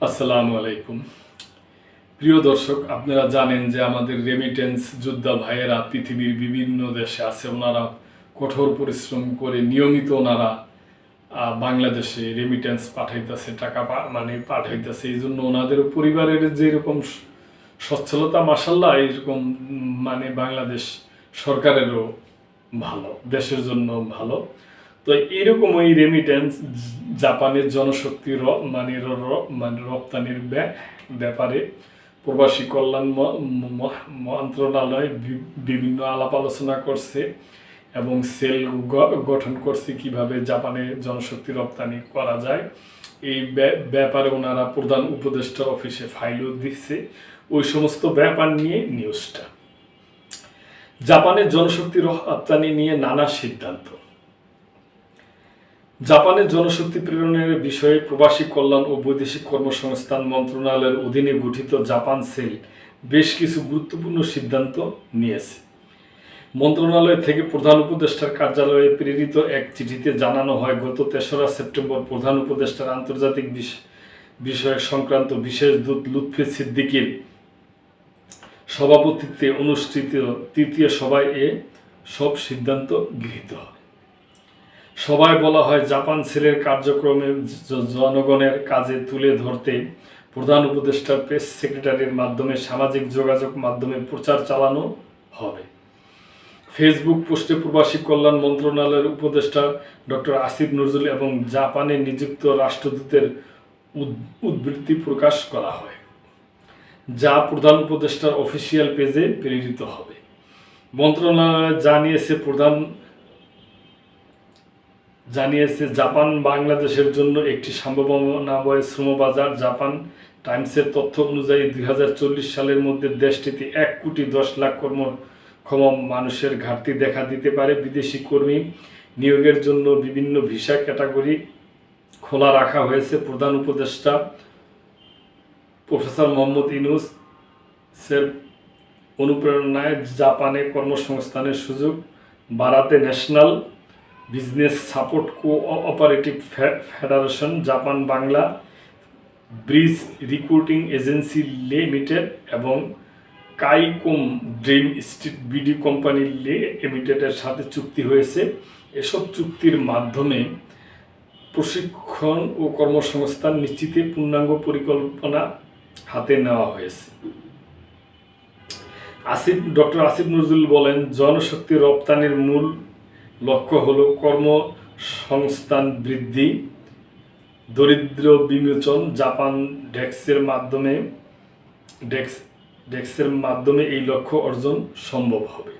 আসসালামু আলাইকুম। প্রিয় দর্শক আপনারা জানেন যে আমাদের রেমিটেন্স যোদ্ধা ভাইয়েরা পৃথিবীর বিভিন্ন দেশে আছে। ওনারা কঠোর পরিশ্রম করে নিয়মিত ওনারা বাংলাদেশে রেমিটেন্স পাঠাইতেছে টাকা মানে পাঠাইতেছে। এই জন্য ওনাদের পরিবারের যেরকম সচ্ছলতা মাসাল্লাহ এরকম উম, মানে বাংলাদেশ সরকারেরও ভালো দেশের জন্য ভালো। তো এরকম ওই রেমিটেন্স জাপানের জনশক্তি মানে মানে রপ্তানির ব্যা- ব্যাপারে প্রবাসী কল্যাণ মন্ত্রণালয় বিভিন্ন আলাপ আলোচনা করছে এবং সেল গঠন করছে কীভাবে জাপানে জনশক্তি রপ্তানি করা যায়। এই ব্যা- ব্যাপারে ওনারা প্রধান উপদেষ্টা অফিসে ফাইলও দিচ্ছে ওই সমস্ত ব্যাপার নিয়ে নিউজটা জাপানের জনশক্তি রপ্তানি নিয়ে নানা সিদ্ধান্ত। জাপানের জনশক্তি প্রেরণের বিষয়ে প্রবাসী কল্যাণ ও বৈদেশিক কর্মসংস্থান মন্ত্রণালয়ের অধীনে গঠিত জাপান সেল বেশ কিছু গুরুত্বপূর্ণ সিদ্ধান্ত নিয়েছে। মন্ত্রণালয় থেকে প্রধান উপদেষ্টার কার্যালয়ে প্রেরিত এক চিঠিতে জানানো হয়, গত তেসরা সেপ্টেম্বর প্রধান উপদেষ্টার আন্তর্জাতিক বিষ- বিষয় সংক্রান্ত বিশেষ দূত লুৎফি সিদ্দিকির সভাপতিত্বে অনুষ্ঠিত তৃতীয় সভায় এ সব সিদ্ধান্ত গৃহীত হয়। সভায় বলা হয় জাপান সেলের কার্যক্রমে জনগণের কাজে তুলে ধরতে প্রধান উপদেষ্টা প্রেস সেক্রেটারির মাধ্যমে সামাজিক যোগাযোগ মাধ্যমে প্রচার চালানো হবে। ফেসবুক পোস্টে প্রবাসী কল্যাণ মন্ত্রণালয়ের উপদেষ্টা ডক্টর আসিফ নজরুল এবং জাপানে নিযুক্ত রাষ্ট্রদূতের উদ- উদ্ধৃতি প্রকাশ করা হয়, যা প্রধান উপদেষ্টার অফিসিয়াল পেজে প্রেরিত হবে। মন্ত্রণালয় জানিয়েছে, প্রধান জানিয়েছে, জাপান বাংলাদেশের জন্য একটি সম্ভাবনাময় শ্রমবাজার। জাপান টাইমসের তথ্য অনুযায়ী দুই হাজার চল্লিশ সালের মধ্যে দেশটিতে এক কোটি দশ লাখ কর্মক্ষম মানুষের ঘাটতি দেখা দিতে পারে। বিদেশি কর্মী নিয়োগের জন্য বিভিন্ন ভিসা ক্যাটাগরি খোলা রাখা হয়েছে। প্রধান উপদেষ্টা প্রফেসর মোহাম্মদ ইনুস সের অনুপ্রেরণায় জাপানে কর্মসংস্থানের সুযোগ বাড়াতে national business support cooperative federation Japan Bangla bridge recruiting agency limited এবং কাইকোম ড্রিম স্ট্রিট বিডি কোম্পানি লিমিটেডের সাথে চুক্তি হয়েছে। এসব চুক্তির মাধ্যমে প্রশিক্ষণ ও কর্মসংস্থান নিশ্চিতে পূর্ণাঙ্গ পরিকল্পনা হাতে নেওয়া হয়েছে। আসিফ, ডক্টর আসিফ নজরুল বলেন, জনশক্তি রপ্তানির মূল লক্ষ্য হল কর্মসংস্থান বৃদ্ধি, দরিদ্র বিমোচন। জাপান ডেক্সের মাধ্যমে, ডেক্স, ডেক্সের মাধ্যমে এই লক্ষ্য অর্জন সম্ভব হবে।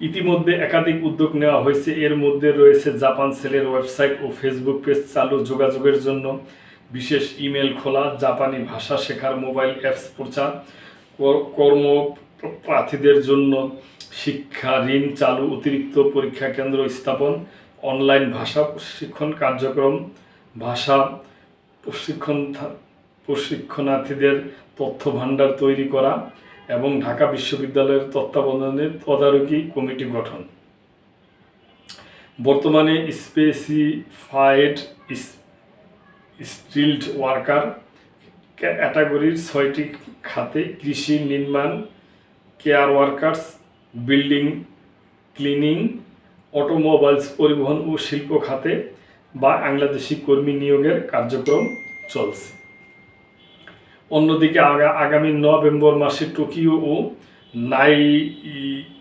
ইতিমধ্যে একাধিক উদ্যোগ নেওয়া হয়েছে। এর মধ্যে রয়েছে জাপান সেলের ওয়েবসাইট ও ফেসবুক পেজ চালু যোগাযোগের জন্য। বিশেষ ইমেল খোলা, জাপানি ভাষা শেখার মোবাইল অ্যাপস প্রচার, কর- কর্ম প্রার্থীদের জন্য শিক্ষা, ঋণ চালু, অতিরিক্ত পরীক্ষা কেন্দ্র স্থাপন, অনলাইন ভাষা প্রশিক্ষণ কার্যক্রম, ভাষা প্রশিক্ষণ প্রশিক্ষণার্থীদের তথ্য ভাণ্ডার তৈরি করা এবং ঢাকা বিশ্ববিদ্যালয়ের তত্ত্বাবধানে তদারকি কমিটি গঠন। বর্তমানে স্পেসিফাইড স্কিল্ড ওয়ার্কার ক্যাটাগরির ছয়টি খাতে কৃষি, নির্মাণ, care workers building, cleaning, automobiles পরিবহন ও শিল্প খাতে বা বাংলাদেশি কর্মী নিয়োগের কার্যক্রম চলছে। অন্যদিকে আগা- আগামী নভেম্বর মাসে টোকিও ও নাই,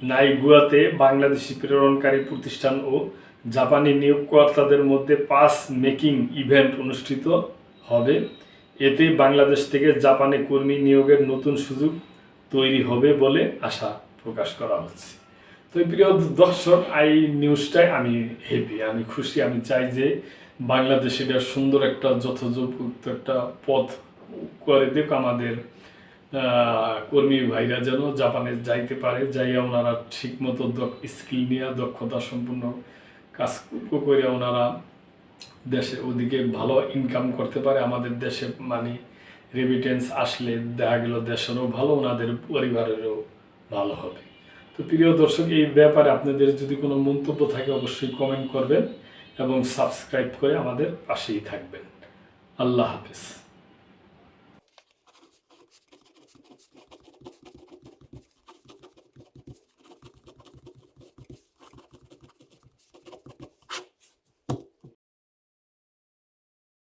নাইগুয়াতে বাংলাদেশি প্রেরণকারী প্রতিষ্ঠান ও জাপানি নিয়োগকর্তাদের মধ্যে পাস মেকিং ইভেন্ট অনুষ্ঠিত হবে। এতে বাংলাদেশ থেকে জাপানে কর্মী নিয়োগের নতুন সুযোগ তৈরি হবে বলে আশা। প্রকাশ করা হচ্ছে। তো প্রিয় দর্শক, এই নিউজটাই আমি হ্যাপি আমি খুশি। আমি চাই যে বাংলাদেশে এটা সুন্দর একটা যথোপযুক্ত একটা পথ করে দেখ আমাদের কর্মী ভাইরা যেন জাপানে যাইতে পারে, যাইয়া ওনারা ঠিক মতো স্কিল নিয়ে দক্ষতা সম্পূর্ণ কাজ করে ওনারা দেশে ওদিকে ভালো ইনকাম করতে পারে। আমাদের দেশে মানে রেমিটেন্স আসলে দেখা গেল দেশেরও ভালো, ওনাদের পরিবারেরও ভালো হবে। তো প্রিয় দর্শক, এই ব্যাপারে আপনাদের যদি কোনো মন্তব্য থাকে, অবশ্যই কমেন্ট করবেন এবং সাবস্ক্রাইব করে আমাদের পাশেই থাকবেন। আল্লাহ হাফিজ।